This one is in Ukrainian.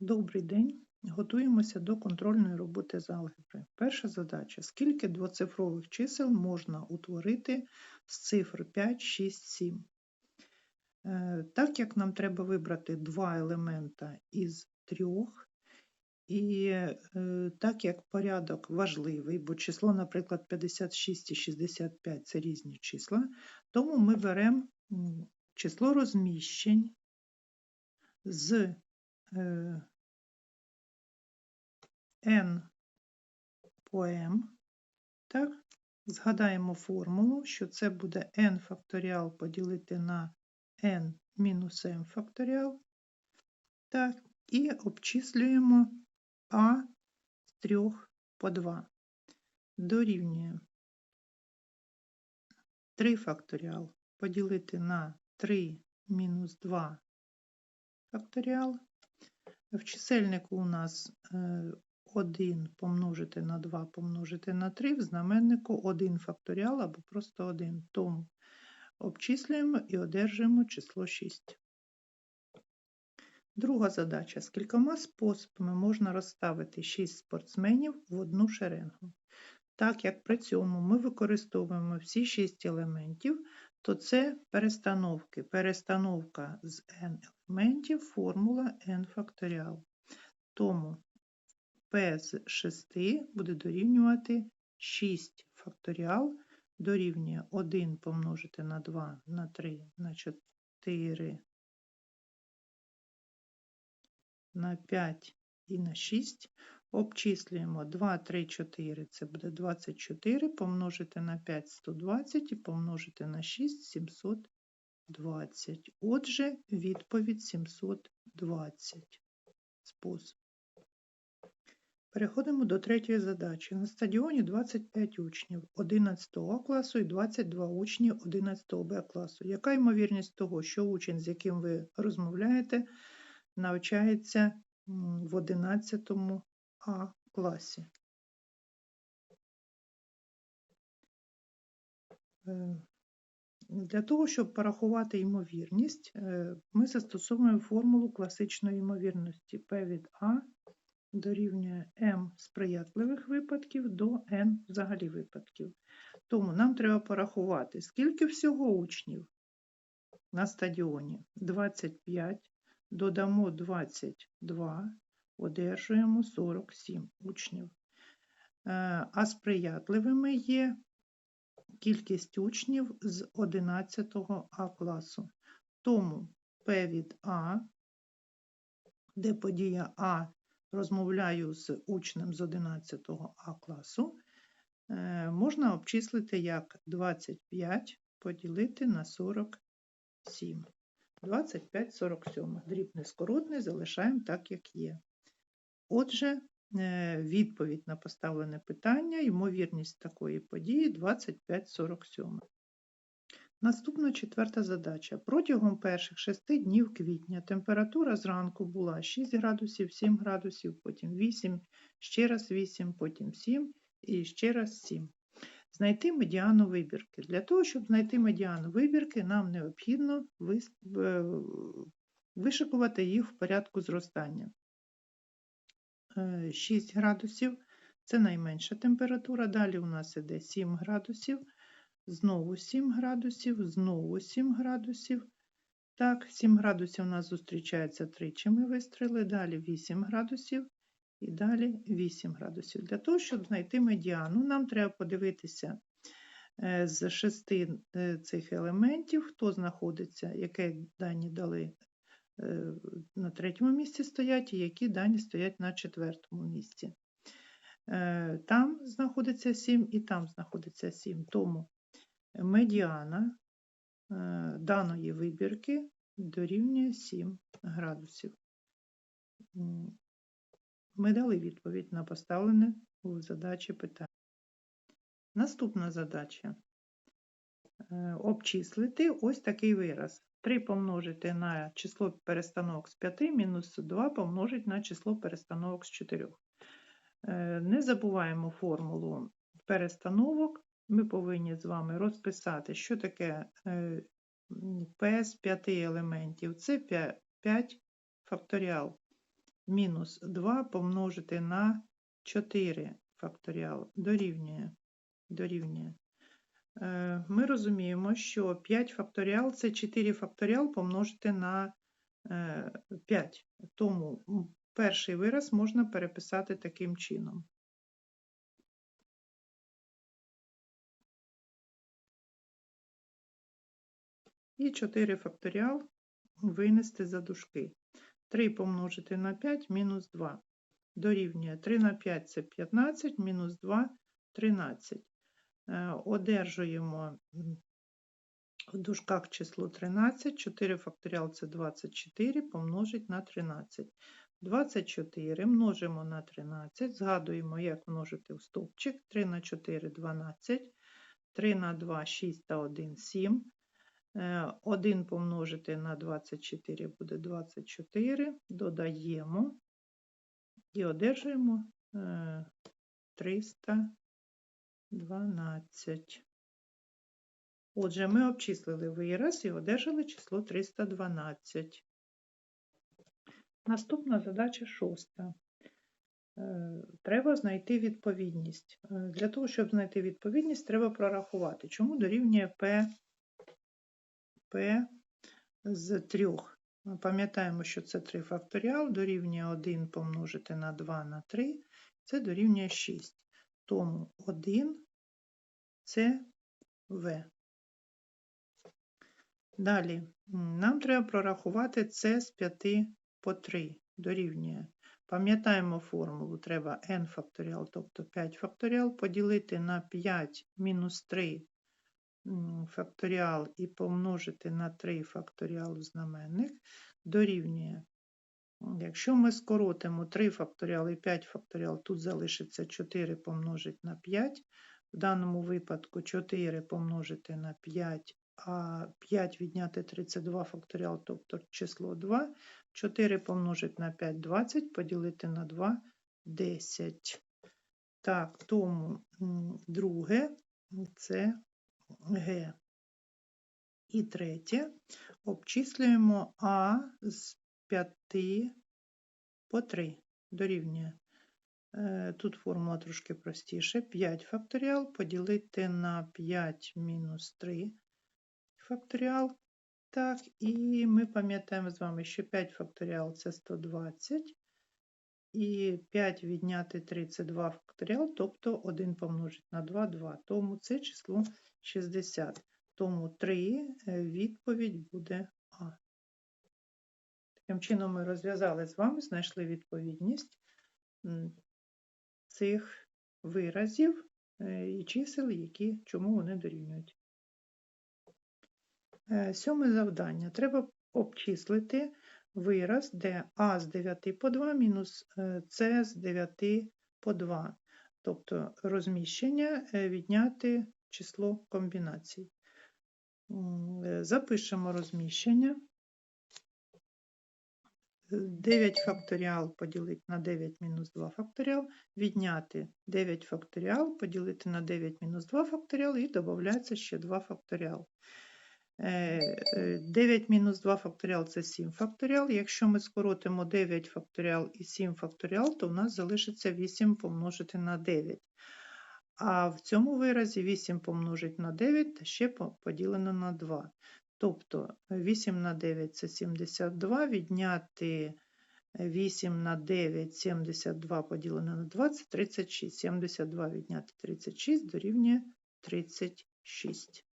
Добрий день. Готуємося до контрольної роботи з алгебри. Перша задача. Скільки двоцифрових чисел можна утворити з цифр 5, 6, 7? Е, Так як нам треба вибрати два елемента із трьох, і е, так як порядок важливий, бо число, наприклад, 56 і 65 це різні числа, тому ми беремо число розміщень з n по m. Так? Згадаємо формулу, що це буде n факторіал поділити на n мінус m факторіал. Так, і обчислюємо а з 3 по 2. Дорівнює 3 факторіал поділити на 3 мінус 2 факторіал. В чисельнику у нас 1 помножити на 2 помножити на 3, в знаменнику 1 факторіал або просто 1. Тому обчислюємо і одержуємо число 6. Друга задача. З кількома способами можна розставити 6 спортсменів в одну шеренгу. Так як при цьому ми використовуємо всі 6 елементів, то це перестановки. Перестановка з n елементів формула n факторіал. Тому p з 6 буде дорівнювати 6 факторіал дорівнює 1 помножити на 2 на 3 на 4 на 5 і на 6. Обчислюємо 2, 3, 4, це буде 24, помножити на 5 120 і помножити на 6 720. Отже, відповідь 720 спосіб. Переходимо до третьої задачі. На стадіоні 25 учнів 11 А класу і 22 учні 11 Б класу. Яка ймовірність того, що учень, з яким ви розмовляєте, навчається в 11 А класі? Е, Для того, щоб порахувати ймовірність, е, ми застосовуємо формулу класичної ймовірності P від А дорівнює m сприятливих випадків до n взагалі випадків. Тому нам треба порахувати, скільки всього учнів на стадіоні. 25, додамо 22, одержуємо 47 учнів. Е, А сприятливими є кількість учнів з 11 А класу. Тому P від А, де подія А розмовляю з учнем з 11 А класу, е, можна обчислити як 25 поділити на 47. 25 47. Дрібний скоротний залишаємо так, як є. Отже, е, відповідь на поставлене питання, ймовірність такої події 25 47. Наступна четверта задача. Протягом перших шести днів квітня температура зранку була 6 градусів, 7 градусів, потім 8, ще раз 8, потім 7 і ще раз 7. Знайти медіану вибірки. Для того, щоб знайти медіану вибірки, нам необхідно е, вишикувати їх в порядку зростання. 6 е, градусів це найменша температура. Далі у нас іде 7 градусів знову 7 градусів, знову 7 градусів. Так, 7 градусів у нас зустрічається тричі, ми вистріли, далі 8 градусів і далі 8 градусів. Для того, щоб знайти медіану, нам треба подивитися е, з шести е, цих елементів, хто знаходиться, які дані дали на третьому місці стоять, і які дані стоять на четвертому місці. Там знаходиться 7 і там знаходиться 7. Тому медіана е, даної вибірки дорівнює 7 градусів. Ми дали відповідь на поставлене у задачі питання. Наступна задача е, обчислити ось такий вираз. 3 помножити на число перестановок з 5, мінус 2 помножити на число перестановок з 4. Е, не забуваємо формулу перестановок ми повинні з вами розписати, що таке е, P з 5 елементів. Це 5 факторіал. мінус 2 помножити на 4 факторіал дорівнює. дорівнює. Е, Ми розуміємо, що 5 факторіал це 4 факторіал помножити на е, 5. Тому перший вираз можна переписати таким чином. І 4 факторіал винести за дужки. 3 помножити на 5 мінус 2. Дорівнює 3 на 5 це 15, мінус 2 13. Е, одержуємо в дужках число 13, 4 факторіал це 24, помножить на 13. 24 множимо на 13, згадуємо, як множити в стовпчик. 3 на 4 12, 3 на 2 6 та 1 7. 1 помножити на 24 буде 24, додаємо і одержуємо е, 300. 12. Отже, ми обчислили вираз і одержали число 312. Наступна задача шоста. Е, треба знайти відповідність. Е, для того, щоб знайти відповідність, треба прорахувати, чому дорівнює P, P з 3. Ми пам'ятаємо, що це 3 факторіал, дорівнює 1 помножити на 2 на 3, це дорівнює 6. Тому 1 це В. Далі, нам треба прорахувати це з 5 по 3 дорівнює. Пам'ятаємо формулу, треба n факторіал, тобто 5 факторіал, поділити на 5 мінус 3 факторіал і помножити на 3 факторіал в знаменник дорівнює. Якщо ми скоротимо 3 факторіал і 5 факторіал, тут залишиться 4 помножити на 5. В даному випадку 4 помножити на 5, а 5 відняти 32 факторіал, тобто число 2. 4 помножити на 5 – 20, поділити на 2 – 10. Так, тому друге це Г. І третє обчислюємо А з 5 по 3 дорівнює. Е, Тут формула трошки простіше. 5 факторіал поділити на 5 мінус 3 факторіал. Так, і ми пам'ятаємо з вами, що 5 факторіал це 120. І 5 відняти 3 це 2 факторіал, тобто 1 помножити на 2 – 2. Тому це число 60. Тому 3 е, відповідь буде А. Таким чином ми розв'язали з вами, знайшли відповідність цих виразів е, і чисел, які, чому вони дорівнюють. Е, Сьоме завдання. Треба обчислити вираз, де А з 9 по 2 мінус е, С з 9 по 2. Тобто розміщення відняти число комбінацій. Запишемо розміщення. 9 факторіал поділити на 9 мінус 2 факторіал, відняти 9 факторіал, поділити на 9 мінус 2 факторіал і додається ще 2 факторіал. Е, е, 9 мінус 2 факторіал це 7 факторіал. Якщо ми скоротимо 9 факторіал і 7 факторіал, то в нас залишиться 8 помножити на 9. А в цьому виразі 8 помножить на 9 та ще поділено на 2. Тобто 8 на 9 це 72, відняти 8 на 9, 72 поділено на 2 це 36. 72 відняти 36 дорівнює 36.